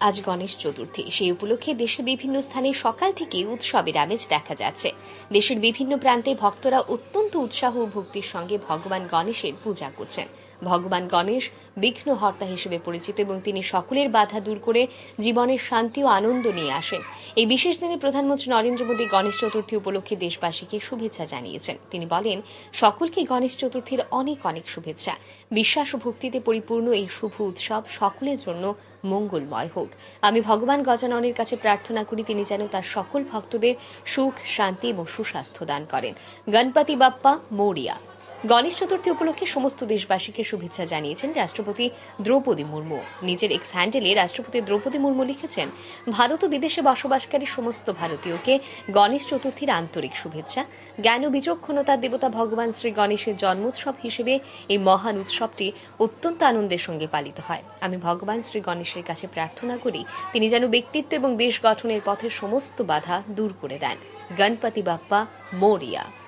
আজ গণেশ চতুর্থী। সেই উপলক্ষে দেশের বিভিন্ন স্থানে সকাল থেকে উৎসবের আমেজ দেখা যাচ্ছে। দেশের বিভিন্ন প্রান্তে ভক্তরা অত্যন্ত উৎসাহ ও ভক্তির সঙ্গে ভগবান গণেশের পূজা করছেন। ভগবান গণেশ বিঘ্ন হর্তা হিসেবে পরিচিত এবং তিনি সকলের বাধা দূর করে জীবনের শান্তি ও আনন্দ নিয়ে আসেন। এই বিশেষ দিনে প্রধানমন্ত্রী নরেন্দ্র মোদী গণেশ চতুর্থী উপলক্ষে দেশবাসীকে শুভেচ্ছা জানিয়েছেন। তিনি বলেন, সকলকে গণেশ চতুর্থীর অনেক অনেক শুভেচ্ছা। বিশ্বাস ও ভক্তিতে পরিপূর্ণ এই শুভ উৎসব সকলের জন্য মঙ্গলময় হোক। আমি ভগবান গজাননের কাছে প্রার্থনা করি, তিনি যেন তার সকল ভক্তদের সুখ, শান্তি এবং সুস্বাস্থ্য দান করেন। গণপতি বাপ্পা, মৌরিয়া। গণেশ চতুর্থী উপলক্ষে সমস্ত দেশবাসীকে শুভেচ্ছা জানিয়েছেন রাষ্ট্রপতি দ্রৌপদী মুর্মু। নিজের এক্স হ্যান্ডেলে রাষ্ট্রপতি দ্রৌপদী মুর্মু লিখেছেন, ভারত ও বিদেশে বসবাসকারী সমস্ত ভারতীয়কে গণেশ চতুর্থীর আন্তরিক শুভেচ্ছা। জ্ঞান ও বিচক্ষণতার দেবতা ভগবান শ্রী গণেশের জন্মোৎসব হিসেবে এই মহান উৎসবটি অত্যন্ত আনন্দের সঙ্গে পালিত হয়। আমি ভগবান শ্রী গণেশের কাছে প্রার্থনা করি, তিনি যেন ব্যক্তিত্ব এবং দেশ গঠনের পথে সমস্ত বাধা দূর করে দেন। Ganpati Bappa, Morya.